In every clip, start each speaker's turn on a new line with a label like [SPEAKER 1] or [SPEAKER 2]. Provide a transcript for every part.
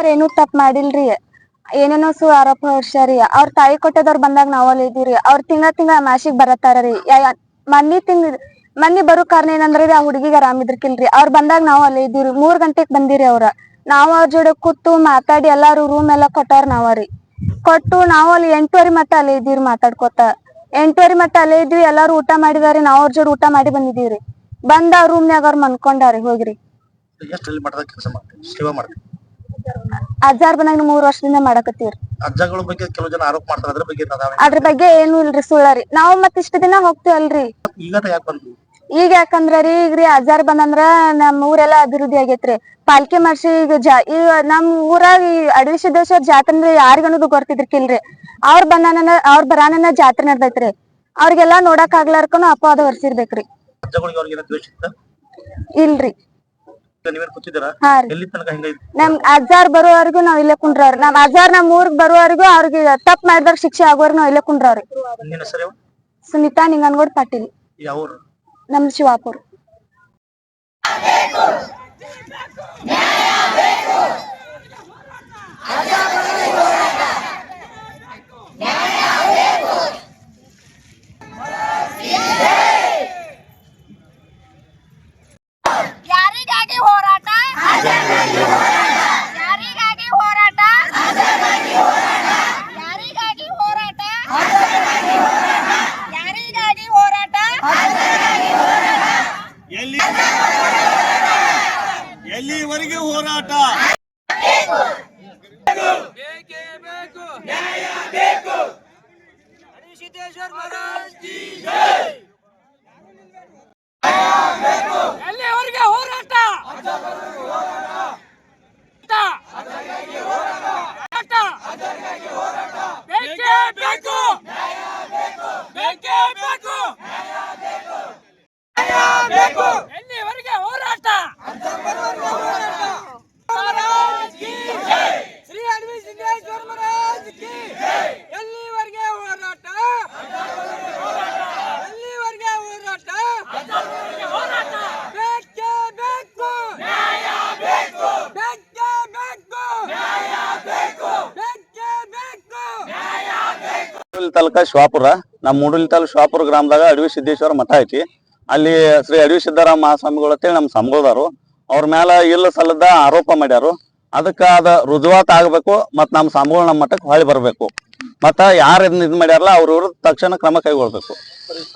[SPEAKER 1] ಅವ್ರ ಏನು ತಪ್ಪ ಮಾಡಿಲ್ರಿ. ಏನೇನೋ ಸು ಆರೋಪ ಹೊಡ್ಸ್ಯಾರಿ ಅವ್ರ ತಾಯಿ ಕೊಟ್ಟದವ್ರ ಬಂದಾಗ ನಾವ್ ಅಲ್ಲಿ ಇದೀವ್ರಿ ಅವ್ರ ತಿಂಗಳ ತಿಂಗಳ ಮಾಸಿಗ್ ಬರತ್ತಾರ್ರಿ ಮನ್ನಿ ತಿಂಗ್, ಮನ್ನಿ ಬರೋ ಕಾರಣ ಏನಂದ್ರೆ ಆ ಹುಡುಗಿಗೆ ಆರಾಮ್ ಇದ್ರಕಿಲ್ರಿ ಅವ್ರ ಬಂದಾಗ ನಾವ್ ಅಲ್ಲಿ ಇದೀವ್ರಿ ಮೂರ್ ಗಂಟೆಗ್ ಬಂದಿರಿ ಅವ್ರ. ನಾವ್ ಅವ್ರ ಜೋಡಿ ಕೂತು ಮಾತಾಡಿ ಎಲ್ಲಾರು ರೂಮ್ ಎಲ್ಲಾ ಕೊಟ್ಟಾರ ನಾವರಿ ಕೊಟ್ಟು ನಾವ್ ಅಲ್ಲಿ ಎಂಟುವರೆ ಮಟ್ಟ ಅಲ್ಲೇ ಇದೀವ್ರಿ ಮಾತಾಡ್ಕೊತ. ಎಂಟುವರೆ ಮತ್ತೆ ಅಲ್ಲೇ ಇದ್ವಿ, ಎಲ್ಲಾರು ಊಟ ಮಾಡಿದಾರಿ, ನಾವ್ ಅವ್ರ ಜೋಡಿ ಊಟ ಮಾಡಿ ಬಂದಿದೀವ್ರಿ ಬಂದ ರೂಮ್ನ್ಯಾಗ ಅವ್ರ ಮನ್ಕೊಂಡಾರಿ, ಹೋಗ್ರಿ.
[SPEAKER 2] ಎಷ್ಟು ಮಠದಾಗ ಕೆಲಸ ಮಾಡ್ತೀವಿ ಸೇವಾ ಮಾಡ್ತೀವಿ
[SPEAKER 1] ಅಜ್ಜಾರ್ ಬಂದಾಗ ಮೂರ್ ವರ್ಷದಿಂದ ಮಾಡಕತ್ತೀವ್ರಿ
[SPEAKER 2] ಅಜ್ಜಗಳ ಬಗ್ಗೆ ಕೆಲವು ಜನ ಆರೋಪ ಮಾಡ್ತಾರೆ ಅದ್ರ ಬಗ್ಗೆ
[SPEAKER 1] ಅದ್ರ ಬಗ್ಗೆ ಏನು ಇಲ್ರಿ ಸುಳ್ಳಾರಿ. ನಾವ್ ಮತ್ ಇಷ್ಟ ದಿನ ಹೋಗ್ತೀವಲ್ರಿ.
[SPEAKER 2] ಅಲ್ರಿ ಯಾಕೆ
[SPEAKER 1] ಈಗ ಯಾಕಂದ್ರ ರೀ ಈಗ ರೀ ಅಜ್ಜಾರ್ ಬಂದಂದ್ರ ನಮ್ ಊರೆಲ್ಲಾ ಅಭಿವೃದ್ಧಿ ಆಗೇತ್ರಿ. ಪಾಲ್ಕೆ ಮಾಡ್ಸಿ ಈಗ ಜಾ ಈಗ ನಮ್ ಊರಾಗ ಈ ಅಡವಿ ಸಿದ್ದೇಶ್ವರ ಜಾತ್ರೆ ಅಂದ್ರೆ ಯಾರಿಗ ಅನ್ನೋದು ಗೊತ್ತಿದ್ರಿಕಿಲ್ರಿ ಅವ್ರ ಬಂದಾನ ಅವ್ರ ಬರಾನನ ಜಾತ್ರೆ ನಡ್ದೈತ್ರಿ. ಅವ್ರಿಗೆಲ್ಲಾ ನೋಡಕ್ ಆಗ್ಲಾರ್ಕನು ಅಪವಾದ ಹೊರ್ಸಿರ್ಬೇಕ್ರಿ.
[SPEAKER 2] ಅಜ್ಜಗಳಿಗೆ ಅವ್ರಿಗೆ ಏನೋ ದ್ವೇಷ ಇತ್ತ?
[SPEAKER 1] ಇಲ್ರಿ.
[SPEAKER 2] ನೀವೇನ್ ಕೂತಿದ್ದೀರಾ? ಎಲ್ಲಿ ತನಕ
[SPEAKER 1] ನಮ್ ಅಜ್ಜಾರ್ ಬರೋವರೆಗೂ ನಾವ್ ಇಲ್ಲೇ ಕುಂಡ್ರವ್ರಿ. ನಮ್ ಅಜ್ಜಾರ್ ನಮ್ ಊರ್ಗ್ ಬರೋವರೆಗೂ ಅವ್ರಿಗೆ ತಪ್ಪ ಮಾಡಿದ್ರ ಶಿಕ್ಷೆ ಆಗೋವರೆಗೂ ನಾವ್ ಇಲ್ಲೇ ಕುಂಡ್ರವ್ರಿ.
[SPEAKER 2] ಸುನಿತಾ ಹೆಸರು ಯಾವ?
[SPEAKER 1] ಸುನೀತಾ ನಿಂಗನ್ಗೋಡ್ ಪಾಟೀಲ್.
[SPEAKER 2] ಯಾವ ಊರು?
[SPEAKER 1] ನಮ್ದು ಶಿವಾಪುರ್
[SPEAKER 3] ಯಾರಿಗಾಗಿ ಹೋರಾಟ ಯಾರಿಗಾಗಿ ಹೋರಾಟ ಯಾರಿಗಾಗಿ ಹೋರಾಟ ಯಾರಿಗಾಗಿ ಹೋರಾಟ
[SPEAKER 4] ಎಲ್ಲಿ ಎಲ್ಲಿವರೆಗೆ ಹೋರಾಟ.
[SPEAKER 5] ಎಲ್ಲಿವರೆಗೆ ಹೋರಾಟ? ಬೇಕೇ ಬೇಕು. ಬೇಕೇ ಬೇಕು. ಎಲ್ಲಿವರೆಗೆ ಹೋರಾಟ ಮಹಾರಾಜ್ ಕಿ ಜೈ. ಶ್ರೀ ಅಡವಿ ಸಿದ್ದೇಶ್ವರ ಮಹಾರಾಜ್ ಕಿ ಎಲ್ಲಿವರೆಗೆ ಹೋರಾಟ? ಎಲ್ಲಿವರೆಗೆ ಹೋರಾಟ? ಬೇಕೇ ಬೇಕು! ಬೇಕೇ! ಬೇಕು ಬೇಕೇ! ಬೇಕು!
[SPEAKER 6] ಮೂಡಲಿ ತಾಲೂಕ ಶಿವಾಪುರ. ನಮ್ಮ ಮೂಡಲಿ ತಾಲೂಕು ಶಿವಾಪುರ ಗ್ರಾಮದಾಗ ಅಡವಿ ಸಿದ್ದೇಶ್ವರ ಮಠ ಐತಿ. ಅಲ್ಲಿ ಶ್ರೀ ಅಡವಿ ಸಿದ್ದರಾಮ ಮಹಾಸ್ವಾಮಿಗಳು ಅಂತೇಳಿ ನಮ್ಮ ಸಂಘದವರು. ಅವ್ರ ಮ್ಯಾಲ ಇಲ್ಲ ಸಲ್ಲದ ಆರೋಪ ಮಾಡ್ಯಾರು. ಅದಕ್ಕ ಅದ ರುಜುವಾತ್ ಆಗಬೇಕು ಮತ್ತು ನಮ್ಮ ಸಾಮೂಹಿಕ ನಮ್ಮ ಮಠಕ್ಕೆ ಹೊಳಿ ಬರ್ಬೇಕು. ಮತ್ತ ಯಾರು ಇದು ಮಾಡ್ಯಾರಲ್ಲ ಅವ್ರ ತಕ್ಷಣ ಕ್ರಮ ಕೈಗೊಳ್ಬೇಕು.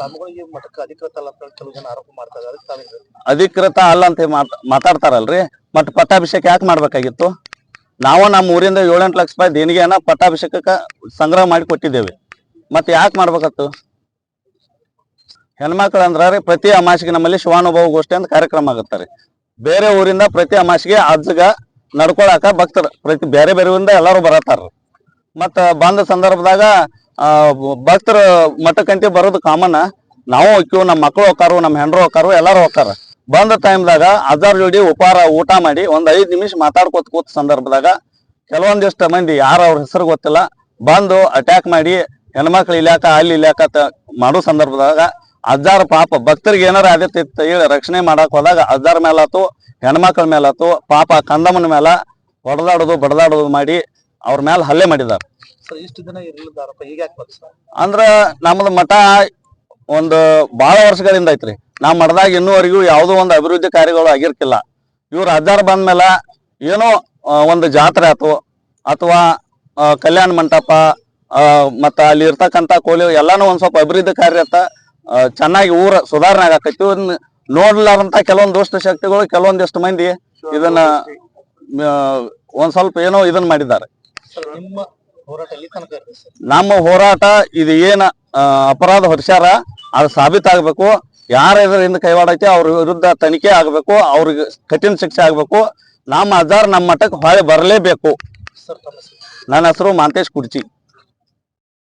[SPEAKER 2] ಅಲ್ಲ ಅಂತ
[SPEAKER 6] ಅಧಿಕೃತ ಅಲ್ಲ ಅಂತ ಮಾತಾಡ್ತಾರಲ್ರಿ. ಮತ್ ಪಟ್ಟಾಭಿಷೇಕ ಯಾಕೆ ಮಾಡ್ಬೇಕಾಗಿತ್ತು? ನಾವು ನಮ್ಮ ಊರಿಂದ ಏಳೆಂಟು ಲಕ್ಷ ರೂಪಾಯಿ ದೇಣಿಗೆಯನ್ನ ಪಟ್ಟಾಭಿಷೇಕಕ್ಕೆ ಸಂಗ್ರಹ ಮಾಡಿ ಕೊಟ್ಟಿದ್ದೇವೆ. ಮತ್ತೆ ಯಾಕೆ ಮಾಡ್ಬೇಕತ್ತು? ಹೆಣ್ಮಕ್ಳು ಅಂದ್ರ ಪ್ರತಿ ಅಮಾಸಿಗೆ ನಮ್ಮಲ್ಲಿ ಶಿವಾನುಭವ ಗೋಷ್ಠಿ ಅಂತ ಕಾರ್ಯಕ್ರಮ ಆಗುತ್ತಾರೆ ಬೇರೆ ಊರಿಂದ ಪ್ರತಿ ಅಮಾಸಿಗೆ ಅಜ್ಜಗ ನಡ್ಕೊಳಕ ಭಕ್ತರು, ಪ್ರತಿ ಬೇರೆ ಬೇರೆ ಎಲ್ಲರೂ ಬರತ್ತಾರ. ಮತ್ತ ಬಂದ ಸಂದರ್ಭದಾಗ ಭಕ್ತರು ಮಠಕ್ಕಂತೆ ಬರೋದು ಕಾಮನ್. ನಾವು ಹೋಗ್ತೀವಿ ನಮ್ಮ ಮಕ್ಕಳು ಹೋಗ್ತಾರು ನಮ್ಮ ಹೆಂಡ್ರು ಹೋಗ್ತಾರು ಎಲ್ಲಾರು ಹೋಗ್ತಾರ ಬಂದ ಟೈಮ್ದಾಗ ಅಜ್ಜಾರ್ ಜೋಡಿ ಉಪಹಾರ, ಊಟ ಮಾಡಿ ಒಂದ್ ಐದ್ ನಿಮಿಷ ಮಾತಾಡ್ಕೋತ ಕೂತ ಸಂದರ್ಭದಾಗ ಕೆಲವೊಂದಿಷ್ಟು ಮಂದಿ ಯಾರು ಅವ್ರ ಹೆಸರು ಗೊತ್ತಿಲ್ಲ, ಬಂದು ಅಟ್ಯಾಕ್ ಮಾಡಿ ಹೆಣ್ಮಕ್ಳು ಇಲ್ಯಾಕ, ಅಲ್ಲಿ ಅಂತ ಮಾಡೋ ಸಂದರ್ಭದಾಗ ಅಜ್ಜಾರ ಪಾಪ ಭಕ್ತರಿಗೆ ಏನಾರ ಆದ್ಯತೆ ಹೇಳಿ ರಕ್ಷಣೆ ಮಾಡಕ್ ಹೋದಾಗ ಅಜ್ಜಾರ ಮೇಲಾತು ಹೆಣ್ಮಕ್ಳ ಮೇಲಾತು ಪಾಪ ಕಂದಮ್ಮನ ಮೇಲೆ ಹೊಡೆದಾಡೋದು ಬಡದಾಡೋದು ಮಾಡಿ ಅವ್ರ ಮೇಲೆ ಹಲ್ಲೆ ಮಾಡಿದಾರೆ.
[SPEAKER 2] ಇಷ್ಟು ದಿನ ಈಗ
[SPEAKER 6] ಅಂದ್ರ ನಮ್ದು ಮಠ ಒಂದು ಬಹಳ ವರ್ಷಗಳಿಂದ ಐತ್ರಿ. ನಾವು ಮಠದಾಗ ಇನ್ನೂವರೆಗೂ ಯಾವುದೋ ಒಂದು ಅಭಿವೃದ್ಧಿ ಕಾರ್ಯಗಳು ಆಗಿರ್ಕಿಲ್ಲ. ಇವ್ರ ಬಂದ ಬಂದ್ಮೇಲೆ ಏನೋ ಒಂದು ಜಾತ್ರೆ ಆತು. ಅಥವಾ ಕಲ್ಯಾಣ ಮಂಟಪ ಮತ್ತ ಅಲ್ಲಿ ಇರ್ತಕ್ಕಂಥ ಕೋಲಿ ಎಲ್ಲಾನು ಒಂದ್ ಸ್ವಲ್ಪ ಅಭಿವೃದ್ಧಿ ಕಾರ್ಯ ಆತ. ಚೆನ್ನಾಗಿ ಊರ ಸುಧಾರಣೆ ಆಗಾಕೈತಿ ಇವ್ನ ನೋಡ್ಲಾರಂತ ಕೆಲವೊಂದು ದುಷ್ಟ ಶಕ್ತಿಗಳು ಕೆಲವೊಂದಿಷ್ಟು ಮಂದಿ ಇದನ್ನ ಒಂದ್ ಸ್ವಲ್ಪ ಏನೋ ಇದನ್ನ ಮಾಡಿದ್ದಾರೆ.
[SPEAKER 2] ನಿಮ್ಮ ಹೋರಾಟ
[SPEAKER 6] ಇದು ಏನ ಅಪರಾಧ ಹೊರಿಸ್ಯಾರ ಅದು ಸಾಬೀತಾಗಬೇಕು ಯಾರ ಇದರಿಂದ ಕೈವಾಡೈತಿ ಅವ್ರ ವಿರುದ್ಧ ತನಿಖೆ ಆಗ್ಬೇಕು ಅವ್ರಿಗೆ ಕಠಿಣ ಶಿಕ್ಷೆ ಆಗ್ಬೇಕು. ನಮ್ಮ ಅಜ್ಜಾರ್ ನಮ್ಮ ಮಠಕ್ಕೆ ಹೊಳೆ ಬರಲೇಬೇಕು? ನನ್ನ ಹೆಸರು ಮಾಂತೇಶ್ ಕುರ್ಚಿ